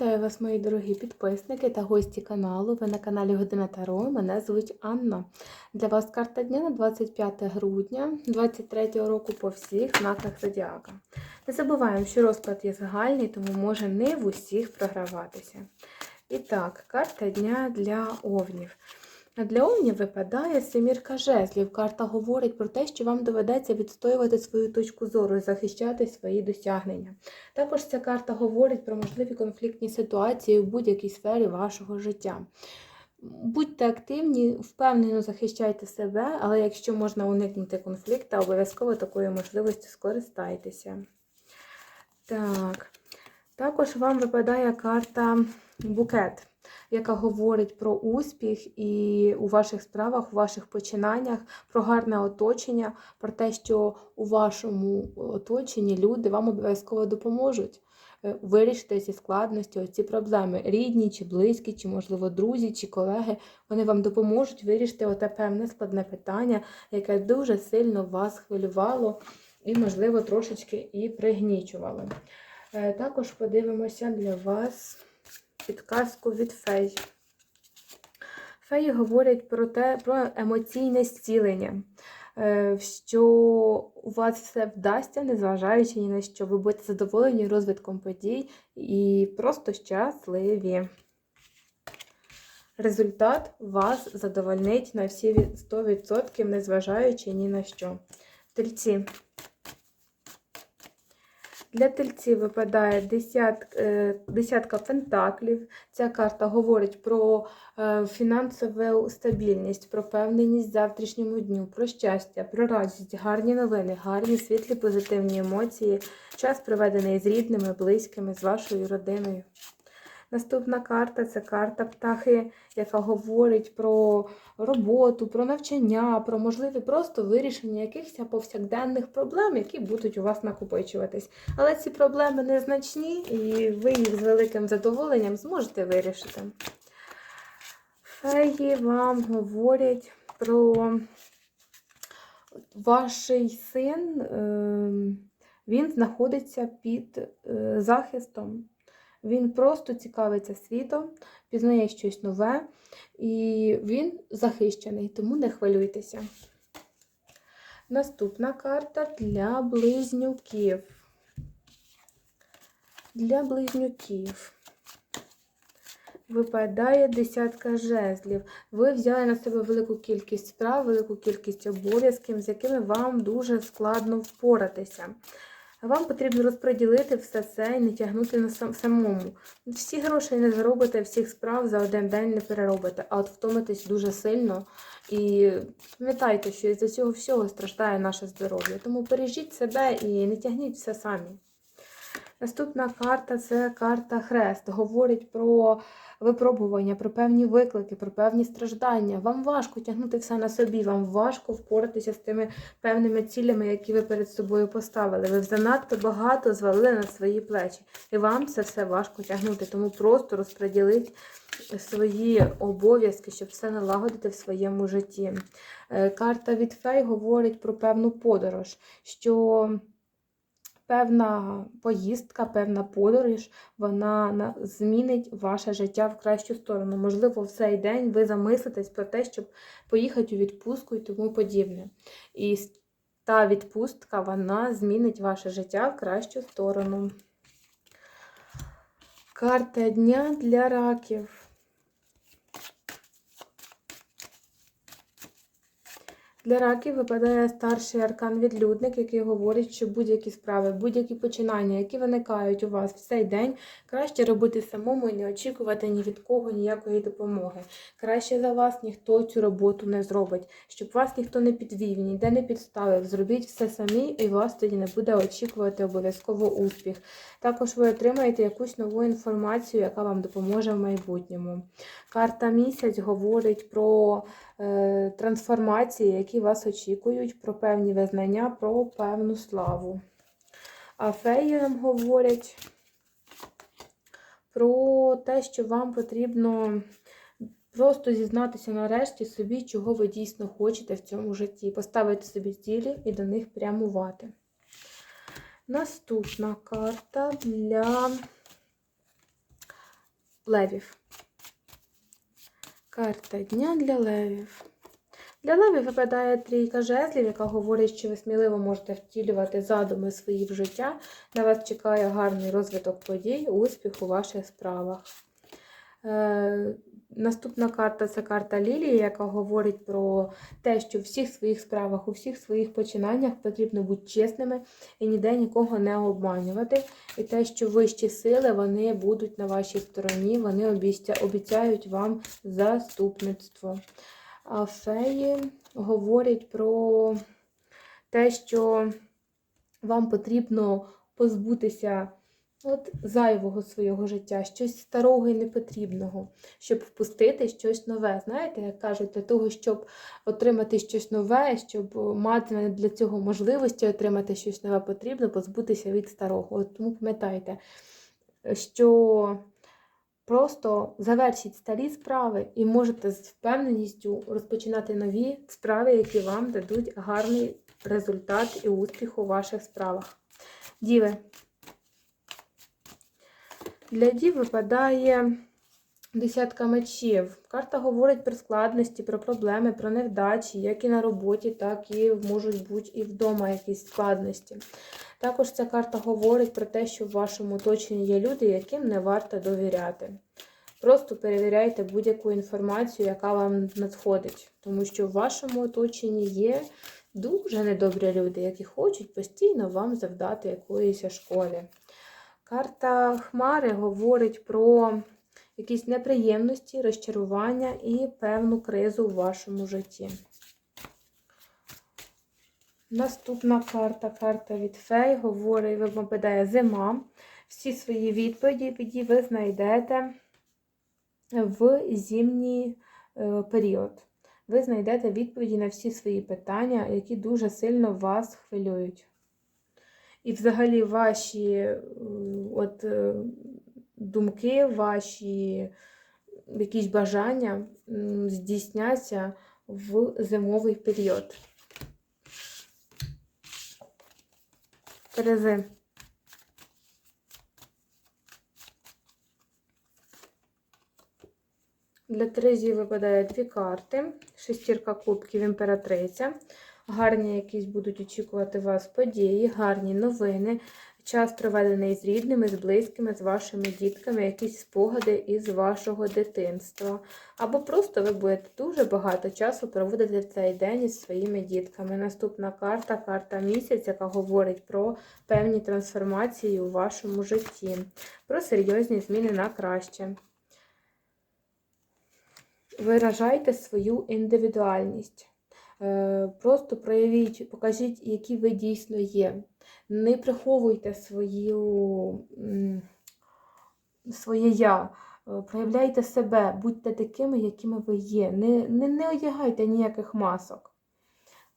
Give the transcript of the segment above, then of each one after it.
Вітаю вас, мої дорогі підписники та гості каналу. Ви на каналі Година Таро. Мене звуть Анна. Для вас карта дня на 25 грудня 2023 року по всіх знаках Зодіака. Не забуваємо, що розклад є загальний, тому може не в усіх програватися. І так, карта дня для овнів. Для овнів випадає семірка жезлів. Карта говорить про те, що вам доведеться відстоювати свою точку зору і захищати свої досягнення. Також ця карта говорить про можливі конфліктні ситуації в будь-якій сфері вашого життя. Будьте активні, впевнено захищайте себе, але якщо можна уникнути конфлікту, обов'язково такою можливістю скористайтеся. Так. Також вам випадає карта букет, яка говорить про успіх і у ваших справах, у ваших починаннях, про гарне оточення, про те, що у вашому оточенні люди вам обов'язково допоможуть е, вирішити ці складності, ці проблеми. Рідні, чи близькі, чи, можливо, друзі, чи колеги. Вони вам допоможуть вирішити оте певне складне питання, яке дуже сильно вас хвилювало і, можливо, трошечки і пригнічувало. Е, Також подивимося для вас підказку від фей. Феї говорять про те, про емоційне зцілення, е, що у вас все вдасться, незважаючи ні на що. Ви будете задоволені розвитком подій і просто щасливі. Результат вас задовольнить на всі 100%, незважаючи ні на що. Тельці. Для тельців випадає е, десятка пентаклів. Ця карта говорить про е, фінансову стабільність, про впевненість завтрашньому дню, про щастя, про радість, гарні новини, гарні світлі позитивні емоції, час проведений з рідними, близькими, з вашою родиною. Наступна карта це карта птахи, яка говорить про роботу, про навчання, про можливе просто вирішення якихось повсякденних проблем, які будуть у вас накопичуватись. Але ці проблеми незначні, і ви їх з великим задоволенням зможете вирішити. Феї вам говорять про ваш син, ем, він знаходиться під е, захистом. Він просто цікавиться світом, пізнає щось нове, і він захищений, тому не хвилюйтеся. Наступна карта для близнюків. Для близнюків випадає десятка жезлів. Ви взяли на себе велику кількість справ, велику кількість обов'язків, з якими вам дуже складно впоратися. Вам потрібно розподілити все це і не тягнути на сам- самому. Всі гроші не заробите, всіх справ за один день не переробите, а от втомитесь дуже сильно. І пам'ятайте, що із-за цього всього страждає наше здоров'я. Тому бережіть себе і не тягніть все самі. Наступна карта це карта Хрест. Говорить про випробування, про певні виклики, про певні страждання. Вам важко тягнути все на собі, вам важко впоратися з тими певними цілями, які ви перед собою поставили. Ви занадто багато звалили на свої плечі. І вам це все важко тягнути. Тому просто розподіліть свої обов'язки, щоб все налагодити в своєму житті. Е, Карта від Фей говорить про певну подорож, що певна поїздка, певна подорож, вона змінить ваше життя в кращу сторону. Можливо, в цей день ви замислитесь про те, щоб поїхати у відпустку і тому подібне. І та відпустка вона змінить ваше життя в кращу сторону. Карта дня для раків. Для раків випадає старший аркан відлюдник, який говорить, що будь-які справи, будь-які починання, які виникають у вас в цей день, краще робити самому і не очікувати ні від кого ніякої допомоги. Краще за вас ніхто цю роботу не зробить, щоб вас ніхто не підвів, ніде не підставив. Зробіть все самі, і вас тоді не буде очікувати обов'язково успіх. Також ви отримаєте якусь нову інформацію, яка вам допоможе в майбутньому. Карта місяць говорить про трансформації, які вас очікують, про певні визнання, про певну славу. А феї нам говорять про те, що вам потрібно просто зізнатися нарешті собі, чого ви дійсно хочете в цьому житті, поставити собі цілі і до них прямувати. Наступна карта для левів. Карта дня для левів. Для левів випадає трійка жезлів, яка говорить, що ви сміливо можете втілювати задуми свої в життя. На вас чекає гарний розвиток подій, успіх у ваших справах. Наступна карта це карта Лілії, яка говорить про те, що в всіх своїх справах, у всіх своїх починаннях потрібно бути чесними і ніде нікого не обманювати. І те, що вищі сили вони будуть на вашій стороні, вони обіця- обіцяють вам заступництво. А феї говорять про те, що вам потрібно позбутися от зайвого свого життя, щось старого і непотрібного, щоб впустити щось нове. Знаєте, як кажуть, для того, щоб отримати щось нове, щоб мати для цього можливості отримати щось нове, потрібно позбутися від старого. От тому пам'ятайте, що Просто завершіть старі справи і можете з впевненістю розпочинати нові справи, які вам дадуть гарний результат і успіх у ваших справах. Діви. Для дів випадає десятка мечів. Карта говорить про складності, про проблеми, про невдачі, як і на роботі, так і можуть бути і вдома якісь складності. Також ця карта говорить про те, що в вашому оточенні є люди, яким не варто довіряти. Просто перевіряйте будь-яку інформацію, яка вам надходить, тому що в вашому оточенні є дуже недобрі люди, які хочуть постійно вам завдати якоїсь шкоди. Карта Хмари говорить про якісь неприємності, розчарування і певну кризу в вашому житті. Наступна карта, карта від фей, говорить, випадає зима. Всі свої відповіді ви знайдете в зимній е, період. Ви знайдете відповіді на всі свої питання, які дуже сильно вас хвилюють. І взагалі ваші от, е, думки, ваші якісь бажання здійсняться в зимовий період. Терези. Для Терезії випадає дві карти. Шестірка кубків імператриця. Гарні якісь будуть очікувати вас події, гарні новини, час проведений з рідними, з близькими, з вашими дітками, якісь спогади із вашого дитинства. Або просто ви будете дуже багато часу проводити цей день із своїми дітками. Наступна карта карта місяць, яка говорить про певні трансформації у вашому житті, про серйозні зміни на краще. Виражайте свою індивідуальність. Е, Просто проявіть, покажіть, які ви дійсно є. Не приховуйте свою, своє я. Е, Проявляйте себе, будьте такими, якими ви є. Не, не, не одягайте ніяких масок.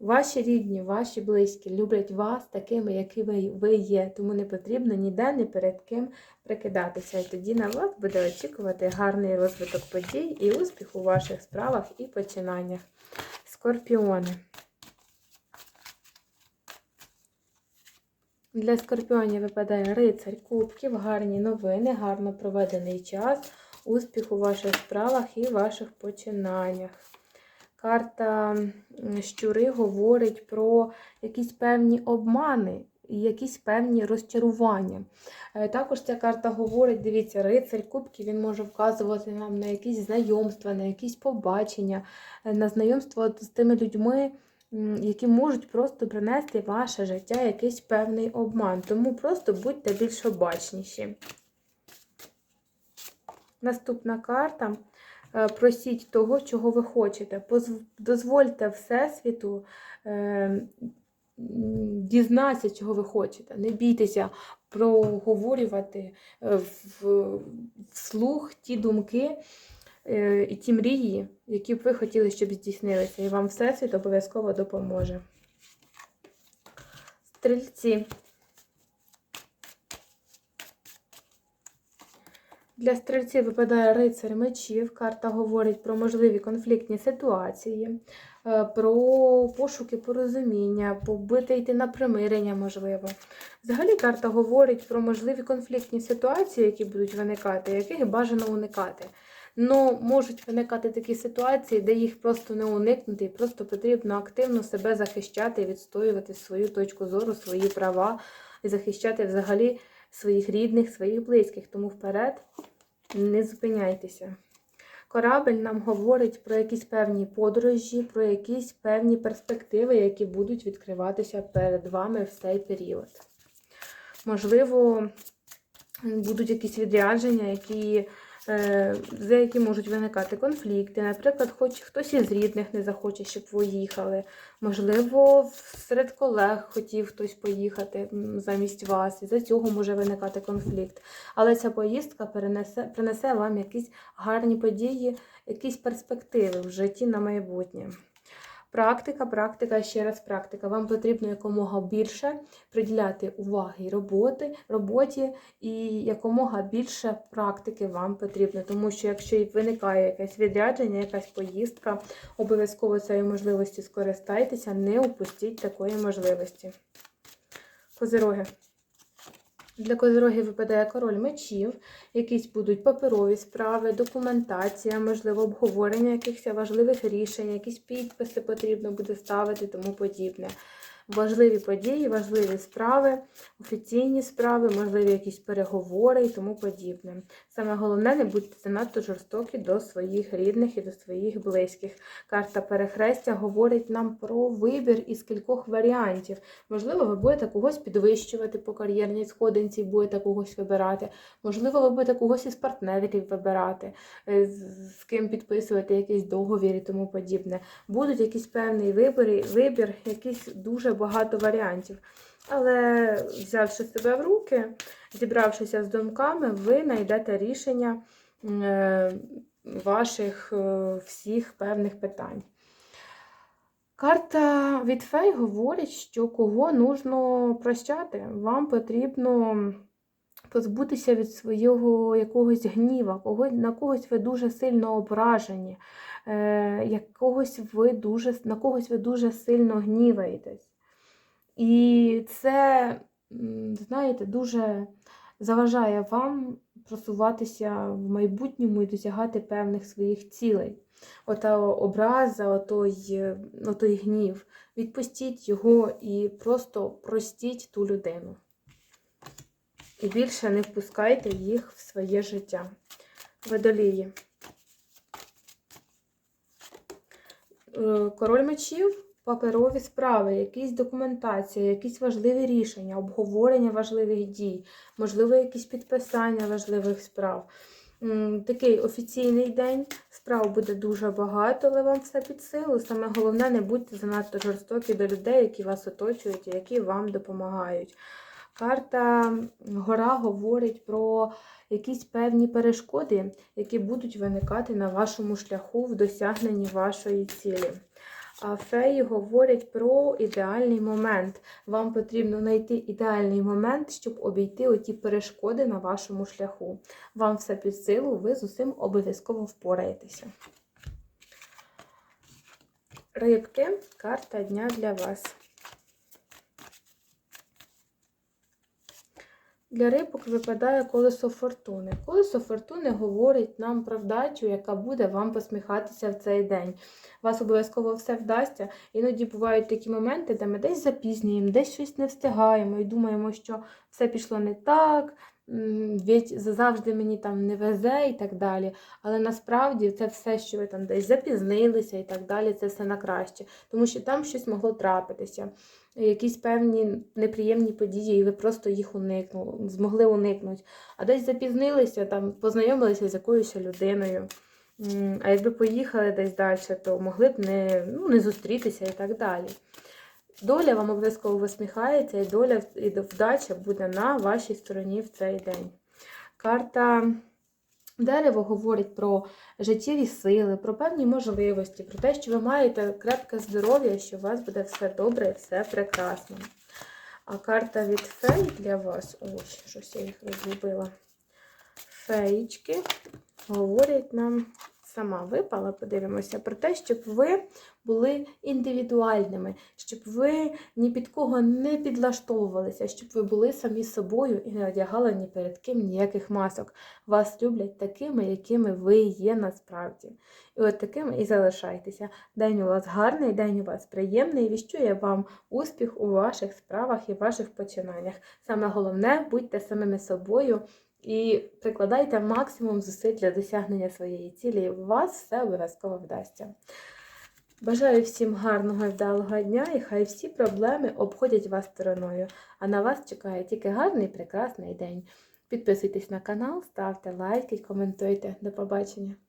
Ваші рідні, ваші близькі люблять вас такими, які ви, ви є. Тому не потрібно ніде ні перед ким прикидатися. І тоді на вас буде очікувати гарний розвиток подій і успіх у ваших справах і починаннях. Скорпіони. Для скорпіонів випадає рицарь кубків, гарні новини, гарно проведений час, успіх у ваших справах і ваших починаннях. Карта щури говорить про якісь певні обмани якісь певні розчарування. Е, Також ця карта говорить, дивіться, рицарь кубків, він може вказувати нам на якісь знайомства, на якісь побачення, е, на знайомство з тими людьми, які можуть просто принести ваше життя якийсь певний обман. Тому просто будьте більш обачніші. Наступна карта. Е, Просіть того, чого ви хочете. Дозвольте Всесвіту м, дізнатися, чого ви хочете. Не бійтеся проговорювати е, вслух ті думки е, і ті мрії, які б ви хотіли, щоб здійснилися. І вам Всесвіт обов'язково допоможе. Стрільці. Для стрільців випадає рицар мечів. Карта говорить про можливі конфліктні ситуації. Е, про пошуки порозуміння, побити йти на примирення, можливо. Взагалі карта говорить про можливі конфліктні ситуації, які будуть виникати, яких бажано уникати. Ну, можуть виникати такі ситуації, де їх просто не уникнути, і просто потрібно активно себе захищати відстоювати свою точку зору, свої права, і захищати взагалі своїх рідних, своїх близьких. Тому вперед не зупиняйтеся. Корабль нам говорить про якісь певні подорожі, про якісь певні перспективи, які будуть відкриватися перед вами в цей період. Можливо, будуть якісь відрядження, які, е, за які можуть виникати конфлікти. Наприклад, хоч хтось із рідних не захоче, щоб ви їхали. Можливо, серед колег хотів хтось поїхати замість вас, і за цього може виникати конфлікт. Але ця поїздка перенесе, принесе вам якісь гарні події, якісь перспективи в житті на майбутнє. Практика, практика, ще раз практика. Вам потрібно якомога більше приділяти уваги роботи, роботі, і якомога більше практики вам потрібно. Тому що якщо виникає якесь відрядження, якась поїздка, обов'язково цією можливості скористайтеся, не упустіть такої можливості. Козироги. Для козороги випадає король мечів, якісь будуть паперові справи, документація, можливо, обговорення якихось важливих рішень, якісь підписи потрібно буде ставити, тому подібне. Важливі події, важливі справи, офіційні справи, можливі якісь переговори і тому подібне. Саме головне, не будьте занадто жорстокі до своїх рідних і до своїх близьких. Карта перехрестя говорить нам про вибір із кількох варіантів. Можливо, ви будете когось підвищувати по кар'єрній сходинці, будете когось вибирати. Можливо, ви будете когось із партнерів вибирати, е, з ким підписувати якийсь договір і тому подібне. Будуть якісь певні вибори, вибір, якісь дуже багато варіантів. Але взявши себе в руки, зібравшися з думками, ви знайдете рішення е, ваших е, всіх певних питань. Карта від фей говорить, що кого нужно прощати. Вам потрібно позбутися від свого якогось гніва, на когось ви дуже сильно ображені, е, якогось ви дуже, на когось ви дуже сильно гніваєтесь. І це, знаєте, дуже заважає вам просуватися в майбутньому і досягати певних своїх цілей. Ота образа, отой, отой гнів. Відпустіть його і просто простіть ту людину. І більше не впускайте їх в своє життя. Водолії. Е, Король мечів, паперові справи, якісь документація, якісь важливі рішення, обговорення важливих дій, можливо, якісь підписання важливих справ. Такий офіційний день. Справ буде дуже багато, але вам все під силу. Саме головне, не будьте занадто жорстокі до людей, які вас оточують і які вам допомагають. Карта гора говорить про якісь певні перешкоди, які будуть виникати на вашому шляху в досягненні вашої цілі. Феї говорять про ідеальний момент. Вам потрібно знайти ідеальний момент, щоб обійти оті перешкоди на вашому шляху. Вам все під силу, ви з усім обов'язково впораєтеся. Рибки, карта дня для вас. Для рибок випадає колесо фортуни. Колесо фортуни говорить нам про вдачу, яка буде вам посміхатися в цей день. Вас обов'язково все вдасться. Іноді бувають такі моменти, де ми десь запізнюємо, десь щось не встигаємо і думаємо, що все пішло не так, завжди мені там не везе і так далі. Але насправді це все, що ви там десь запізнилися і так далі, це все на краще. Тому що там щось могло трапитися якісь певні неприємні події, і ви просто їх уникнули, змогли уникнути. А десь запізнилися, там познайомилися з якоюсь людиною. А якби поїхали десь далі, то могли б не, ну, не зустрітися і так далі. Доля вам обов'язково висміхається, і доля і вдача буде на вашій стороні в цей день. Карта дерево говорить про життєві сили, про певні можливості, про те, що ви маєте крепке здоров'я, що у вас буде все добре і все прекрасно. А карта від фей для вас, ось, щось я їх розгубила. Феєчки говорять нам сама випала, подивимося, про те, щоб ви були індивідуальними, щоб ви ні під кого не підлаштовувалися, щоб ви були самі собою і не одягали ні перед ким ніяких масок. Вас люблять такими, якими ви є насправді. І от такими і залишайтеся. День у вас гарний, день у вас приємний. Віщує вам успіх у ваших справах і ваших починаннях. Саме головне, будьте самими собою і прикладайте максимум зусиль для досягнення своєї цілі. У вас все обов'язково вдасться. Бажаю всім гарного і вдалого дня, і хай всі проблеми обходять вас стороною. А на вас чекає тільки гарний, прекрасний день. Підписуйтесь на канал, ставте лайки, коментуйте. До побачення!